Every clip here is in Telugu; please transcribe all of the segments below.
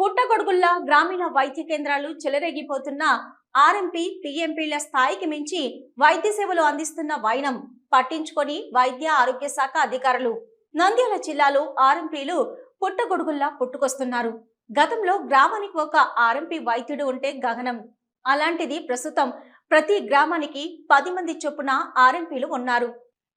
పుట్టగొడుగుల్లా గ్రామీణ వైద్య కేంద్రాలు చెలరేగిపోతున్న ఆర్ఎంపీ పిఎంపీల స్థాయికి మించి వైద్య సేవలు అందిస్తున్న వైనం పట్టించుకొని వైద్య ఆరోగ్య శాఖ అధికారులు నంద్యాల జిల్లాలో ఆర్ఎంపీలు పుట్టగొడుగుల్లా పుట్టుకొస్తున్నారు. గతంలో గ్రామానికి ఒక ఆర్ఎంపీ వైద్యుడు ఉంటే గగనం. అలాంటిది ప్రస్తుతం ప్రతి గ్రామానికి పది మంది చొప్పున ఆర్ఎంపీలు ఉన్నారు.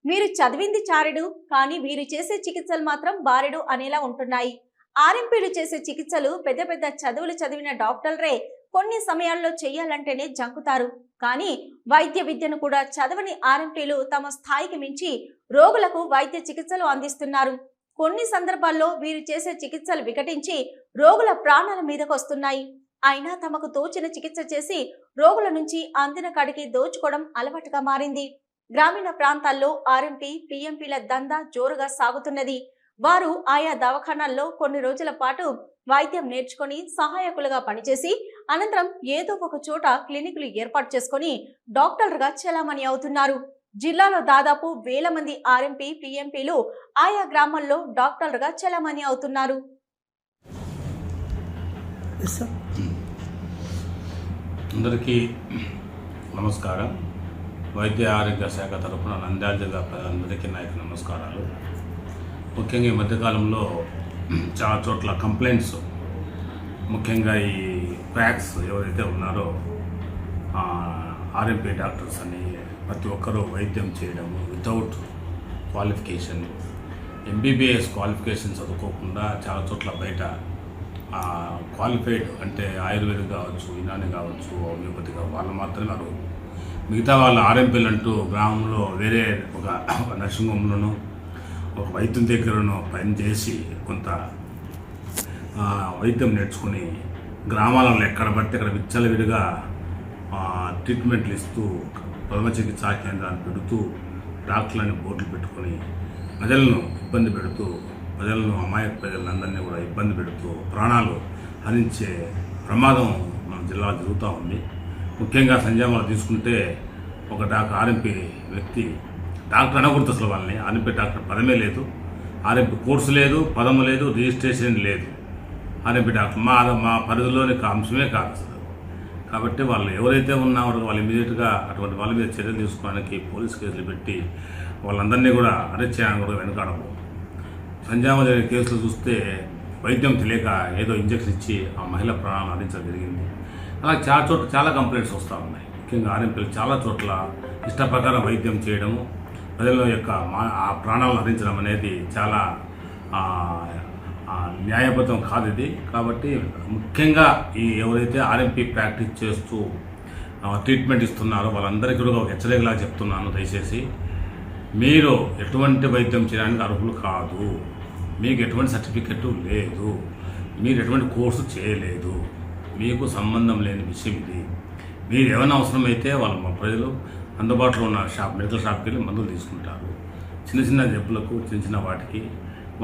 మీరు చదివింది చారెడు కానీ వీరు చేసే చికిత్సలు మాత్రం బారెడు అనేలా ఉంటున్నాయి. ఆర్ఎంపీలు చేసే చికిత్సలు పెద్ద పెద్ద చదువులు చదివిన డాక్టర్లే కొన్ని సమయాల్లో చేయాలంటేనే జంకుతారు. కానీ వైద్య విద్యను కూడా చదవని ఆర్ఎంపీలు తమ స్థాయికి మించి రోగులకు వైద్య చికిత్సలు అందిస్తున్నారు. కొన్ని సందర్భాల్లో వీరు చేసే చికిత్సలు వికటించి రోగుల ప్రాణాల మీదకు వస్తున్నాయి. అయినా తమకు తోచిన చికిత్స చేసి రోగుల నుంచి అందిన కాడికి దోచుకోవడం అలవాటుగా మారింది. గ్రామీణ ప్రాంతాల్లో ఆర్ఎంపీ పిఎంపీల దందా జోరుగా సాగుతున్నది. వారు ఆయా దవాఖానాల్లో కొన్ని రోజుల పాటు వైద్యం నేర్చుకొని సహాయకులుగా పనిచేసి అనంతరం ఏదో ఒక చోట క్లినిక్లు ఏర్పాటు చేసుకొని డాక్టర్లుగా చెలామణి అవుతున్నారు. జిల్లాలో దాదాపు వేల మంది ఆర్ఎంపీ పిఎంపీలు ఆయా గ్రామాల్లో డాక్టర్లుగా చెలామణి అవుతున్నారు. అందరికీ నమస్కారం. వైద్య ఆరోగ్య శాఖ తరపున నంద్యాల జిల్లా ప్రజలందరికీ నా యొక్క నమస్కారాలు. ముఖ్యంగా ఈ మధ్యకాలంలో చాలా చోట్ల కంప్లైంట్స్ ముఖ్యంగా ఈ ప్యాక్స్ ఎవరైతే ఉన్నారో ఆర్ఎంపీ డాక్టర్స్ అని ప్రతి ఒక్కరూ వైద్యం చేయడము వితౌట్ క్వాలిఫికేషన్ ఎంబీబీఎస్ క్వాలిఫికేషన్ చదువుకోకుండా చాలా చోట్ల బయట క్వాలిఫైడ్ అంటే ఆయుర్వేదం కావచ్చు యునాని కావచ్చు హోమియోపతి కావచ్చు వాళ్ళు మాత్రమే అర్హులు మిగతా వాళ్ళు ఆర్ఎంపీలు అంటూ గ్రామంలో వేరే ఒక ఒక నర్సింగ్ హోమ్లోనూ ఒక వైద్యం దగ్గరనో పనిచేసి కొంత వైద్యం నేర్చుకుని గ్రామాలలో ఎక్కడ పడితే అక్కడ విచ్చలవిడిగా ట్రీట్మెంట్లు ఇస్తూ ప్రథమ చికిత్సా కేంద్రాన్ని పెడుతూ డాక్టర్లని బోర్డులు పెట్టుకొని ప్రజలను ఇబ్బంది పెడుతూ ప్రజలను అమాయక ప్రజలందరినీ కూడా ఇబ్బంది పెడుతూ ప్రాణాలు హరించే ప్రమాదం మన జిల్లాలో జరుగుతూ ఉంది. ముఖ్యంగా సంజామాలు తీసుకుంటే ఒక డాక్టర్ ఆర్ఎంపీ వ్యక్తి డాక్టర్ అనకూడదు అసలు వాళ్ళని ఆర్ఎంపీ డాక్టర్ పదమే లేదు. ఆర్ఎంపీ కోర్సు లేదు పదము లేదు రిజిస్ట్రేషన్ లేదు. ఆర్ఎంపీ డాక్టర్ మా మా పరిధిలోని ఒక అంశమే కాదు అసలు. కాబట్టి వాళ్ళు ఎవరైతే ఉన్నారో వాళ్ళు ఇమీడియట్గా అటువంటి వాళ్ళ మీద చర్యలు తీసుకోవడానికి పోలీస్ కేసులు పెట్టి వాళ్ళందరినీ కూడా అరెస్ట్ చేయడానికి కూడా వెనకాడము. సంజామ జరిగిన కేసులు చూస్తే వైద్యం తెలియక ఏదో ఇంజక్షన్ ఇచ్చి ఆ మహిళ ప్రాణాలను అందించడం జరిగింది. అలా చాలా చోట్ల చాలా కంప్లైంట్స్ వస్తూ ఉన్నాయి. ముఖ్యంగా ఆర్ఎంపీలు చాలా చోట్ల ఇష్ట ప్రకారం వైద్యం చేయడము ప్రజల యొక్క మా ఆ ప్రాణాలను అందించడం అనేది చాలా న్యాయబద్ధం కాదు ఇది. కాబట్టి ముఖ్యంగా ఈ ఎవరైతే ఆర్ఎంపీ ప్రాక్టీస్ చేస్తూ ట్రీట్మెంట్ ఇస్తున్నారో వాళ్ళందరికీ కూడా ఒక హెచ్చరికలా చెప్తున్నాను దయచేసి. మీరు ఎటువంటి వైద్యం చేయడానికి అర్హులు కాదు. మీకు ఎటువంటి సర్టిఫికెట్ లేదు. మీరు ఎటువంటి కోర్సు చేయలేదు. మీకు సంబంధం లేని విషయం ఇది. మీరు ఏమైనా అవసరమైతే వాళ్ళు మా ప్రజలు అందుబాటులో ఉన్న షాప్ మెడికల్ షాప్కి వెళ్ళి మందులు తీసుకుంటారు. చిన్న చిన్న జబ్బులకు చిన్న చిన్న వాటికి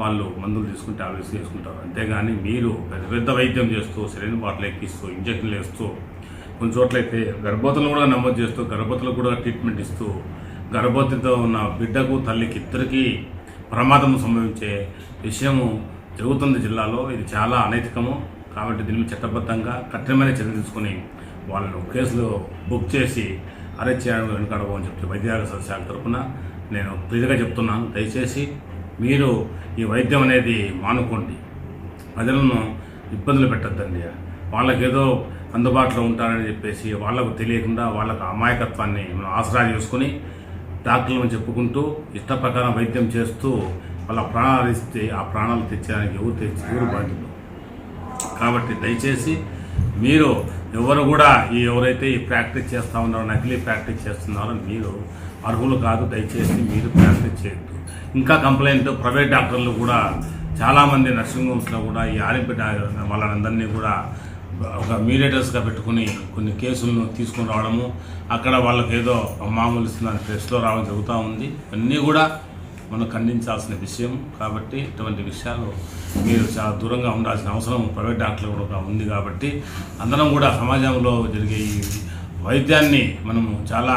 వాళ్ళు మందులు తీసుకుని టాబ్లెట్స్ తీసుకుంటారు అంతేగాని మీరు పెద్ద పెద్ద వైద్యం చేస్తూ సరైన బాటలు ఎక్కిస్తూ ఇంజక్షన్లు వేస్తూ కొన్ని చోట్ల అయితే గర్భవతులు కూడా నమోదు చేస్తూ గర్భవతులకు కూడా ట్రీట్మెంట్ ఇస్తూ గర్భవతితో ఉన్న బిడ్డకు తల్లికి ఇద్దరికి ప్రమాదం సంభవించే విషయము జరుగుతుంది జిల్లాలో. ఇది చాలా అనైతికము. కాబట్టి దీని చట్టబద్ధంగా కఠినమైన చర్యలు తీసుకుని వాళ్ళను కేసులు బుక్ చేసి అరెస్ట్ చేయడానికి వెనుకాడబోని చెప్పి వైద్య సదస్యాల తరపున తరఫున నేను ప్రీతిగా చెప్తున్నాను. దయచేసి మీరు ఈ వైద్యం అనేది మానుకోండి. ప్రజలను ఇబ్బందులు పెట్టద్దండి. వాళ్ళకేదో అందుబాటులో ఉంటారని చెప్పేసి వాళ్ళకు తెలియకుండా వాళ్ళకు అమాయకత్వాన్ని మనం ఆసరా చేసుకుని డాక్టర్లను చెప్పుకుంటూ ఇష్ట ప్రకారం వైద్యం చేస్తూ వాళ్ళ ప్రాణాలు ఇస్తే ఆ ప్రాణాలు తెచ్చడానికి ఎవరు తెచ్చి ఎవరు బాధ్యులు? కాబట్టి దయచేసి మీరు ఎవరు కూడా ఈ ఎవరైతే ఈ ప్రాక్టీస్ చేస్తూ ఉన్నారో నకిలీ ప్రాక్టీస్ చేస్తున్నారో మీరు అర్హులు కాదు. దయచేసి మీరు ప్రాక్టీస్ చేయొద్దు. ఇంకా కంప్లైంట్ ప్రైవేట్ డాక్టర్లు కూడా చాలామంది నర్సింగ్ హోమ్స్లో కూడా ఈ ఆర్ఎంపీ వాళ్ళందరినీ కూడా ఒక మీడియేటర్స్గా పెట్టుకుని కొన్ని కేసులను తీసుకొని రావడము అక్కడ వాళ్ళకి ఏదో మామూలు ఇస్తున్న ప్రెస్లో రావడం జరుగుతూ ఉంది. అన్నీ కూడా మనం ఖండించాల్సిన విషయం. కాబట్టి ఇటువంటి విషయాలు మీరు చాలా దూరంగా ఉండాల్సిన అవసరం ప్రైవేట్ డాక్టర్లు కూడా ఉంది కాబట్టి అందరం కూడా సమాజంలో జరిగే ఈ వైద్యాన్ని మనము చాలా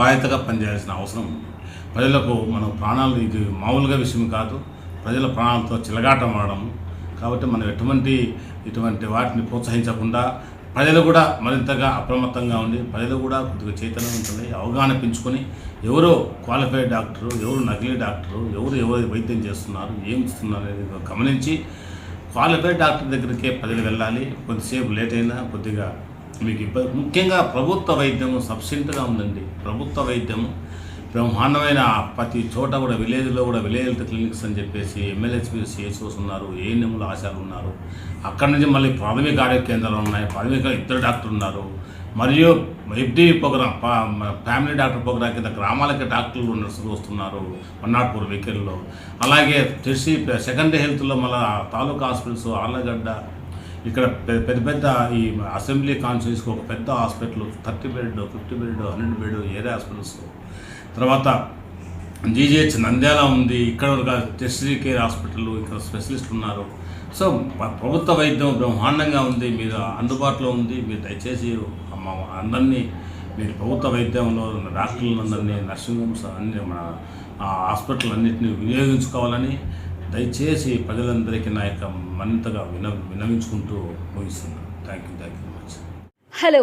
బాధ్యతగా పనిచేయాల్సిన అవసరం ఉంది. ప్రజలకు మనం ప్రాణాలు ఇది మామూలుగా విషయం కాదు. ప్రజల ప్రాణాలతో చిలగాటం ఆడడం. కాబట్టి మనం ఎటువంటి ఇటువంటి వాటిని ప్రోత్సహించకుండా ప్రజలు కూడా మరింతగా అప్రమత్తంగా ఉండి ప్రజలు కూడా కొద్దిగా చైతన్యవంతులై అవగాహన పెంచుకొని ఎవరో క్వాలిఫైడ్ డాక్టరు ఎవరు నకిలీ డాక్టరు ఎవరు ఎవరు వైద్యం చేస్తున్నారు ఏం ఇస్తున్నారు అనేది గమనించి క్వాలిఫైడ్ డాక్టర్ దగ్గరికే ప్రజలు వెళ్ళాలి. కొద్దిసేపు లేట్ అయినా కొద్దిగా మీకు ఇబ్బంది. ముఖ్యంగా ప్రభుత్వ వైద్యము సబ్సిడెంట్గా ఉందండి. ప్రభుత్వ వైద్యము బ్రహ్మాండమైన ప్రతి చోట కూడా విలేజ్లో కూడా విలేజ్ హెల్త్ క్లినిక్స్ అని చెప్పేసి ఎమ్మెల్యేస్పీ సిహెచ్ఓస్ ఉన్నారు ఏఎన్ఎంలు ఆశాలు ఉన్నారు. అక్కడి నుంచి మళ్ళీ ప్రాథమిక ఆరోగ్య కేంద్రాలు ఉన్నాయి ప్రాథమిక ఇద్దరు డాక్టర్లు ఉన్నారు. మరియు FD program family doctor program కింద గ్రామాలకి డాక్టర్లు నర్సులు వస్తున్నారు వన్ నాట్ ఫోర్ వెహికల్లో. అలాగే తెలిసి సెకండరీ హెల్త్లో మళ్ళీ తాలూకా హాస్పిటల్స్ ఆళ్ళగడ్డ ఇక్కడ పెద్ద పెద్ద ఈ అసెంబ్లీ కాన్స్టిట్యూన్స్కి ఒక పెద్ద hospital thirty bed fifty bed hundred bed area hospitals. తర్వాత జీజీహెచ్ నంద్యాల ఉంది. ఇక్కడ ఒక టెస్టరీ కేర్ హాస్పిటల్ ఇక్కడ స్పెషలిస్ట్ ఉన్నారు. సో ప్రభుత్వ వైద్యం బ్రహ్మాండంగా ఉంది. మీరు అందుబాటులో ఉంది. మీరు దయచేసి మా అందరినీ మీరు ప్రభుత్వ వైద్యంలో ఉన్న డాక్టర్లందరినీ నర్సింగ్ హోమ్స్ అన్ని మన హాస్పిటల్ అన్నింటినీ వినియోగించుకోవాలని దయచేసి ప్రజలందరికీ నా యొక్క మరింతగా విన వినవించుకుంటూ ముగిస్తున్నాను. Thank you thank you much hello